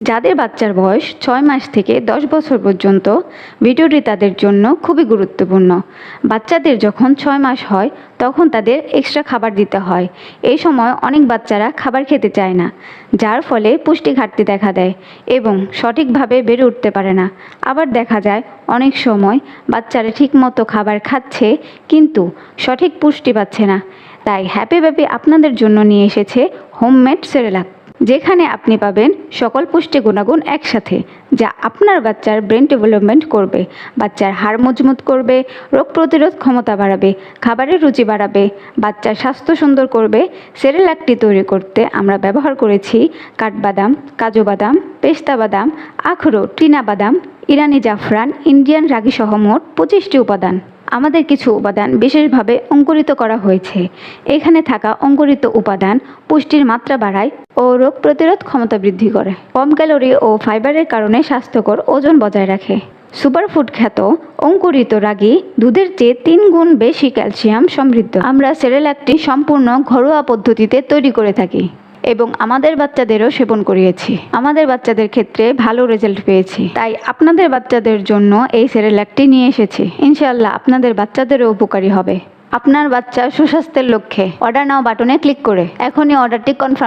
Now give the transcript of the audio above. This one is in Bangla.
যাদের বাচ্চার বয়স ছয় মাস থেকে দশ বছর পর্যন্ত, ভিডিওটি তাদের জন্য খুবই গুরুত্বপূর্ণ। বাচ্চাদের যখন ছয় মাস হয়, তখন তাদের এক্সট্রা খাবার দিতে হয়। এই সময় অনেক বাচ্চারা খাবার খেতে চায় না, যার ফলে পুষ্টি ঘাটতি দেখা দেয় এবং সঠিকভাবে বেড়ে উঠতে পারে না। আবার দেখা যায়, অনেক সময় বাচ্চারা ঠিকমতো খাবার খাচ্ছে, কিন্তু সঠিক পুষ্টি পাচ্ছে না। তাই হ্যাপি ব্যাপি আপনাদের জন্য নিয়ে এসেছে হোমমেড সেরেলাক। যেখানে আপনি পাবেন সকল পুষ্টি গুণাগুণ একসাথে, যা আপনার বাচ্চার ব্রেন ডেভেলপমেন্ট করবে। বাচ্চার হাড় মজবুত করবে, রোগ প্রতিরোধ ক্ষমতা বাড়াবে, খাবারের রুচি বাড়াবে, বাচ্চার স্বাস্থ্য সুন্দর করবে। সেরেলাকটি তৈরি করতে আমরা ব্যবহার করেছি কাঠবাদাম, কাজু বাদাম, পেস্তা বাদাম আখরো টিনা বাদাম, ইরানি জাফরান, ইন্ডিয়ান রাগিসহ মোট পঁচিশটি উপাদান। আমাদের কিছু উপাদান বিশেষভাবে অঙ্কুরিত করা হয়েছে। এখানে থাকা অঙ্কুরিত উপাদান পুষ্টির মাত্রা বাড়ায় ও রোগ প্রতিরোধ ক্ষমতা বৃদ্ধি করে। কম ক্যালোরি ও ফাইবারের কারণে স্বাস্থ্যকর ওজন বজায় রাখে। সুপারফুড খ্যাত অঙ্কুরিত রাগি দুধের চেয়ে তিন গুণ বেশি ক্যালসিয়াম সমৃদ্ধ। আমরা সেরেলাকটি সম্পূর্ণ ঘরোয়া পদ্ধতিতে তৈরি করে থাকি। এবং আমাদের বাচ্চাদেরও সেবন করিয়েছি। আমাদের বাচ্চাদের ক্ষেত্রে ভালো রেজাল্ট পেয়েছি। তাই আপনাদের বাচ্চাদের জন্য এই সেরেলাকটি নিয়ে এসেছি। ইনশাআল্লাহ আপনাদের বাচ্চাদেরও উপকারী হবে। আপনার বাচ্চা সুস্বাস্থ্যের লক্ষ্যে। অর্ডার নাও বাটনে ক্লিক করে। এখনই অর্ডারটি কনফার্ম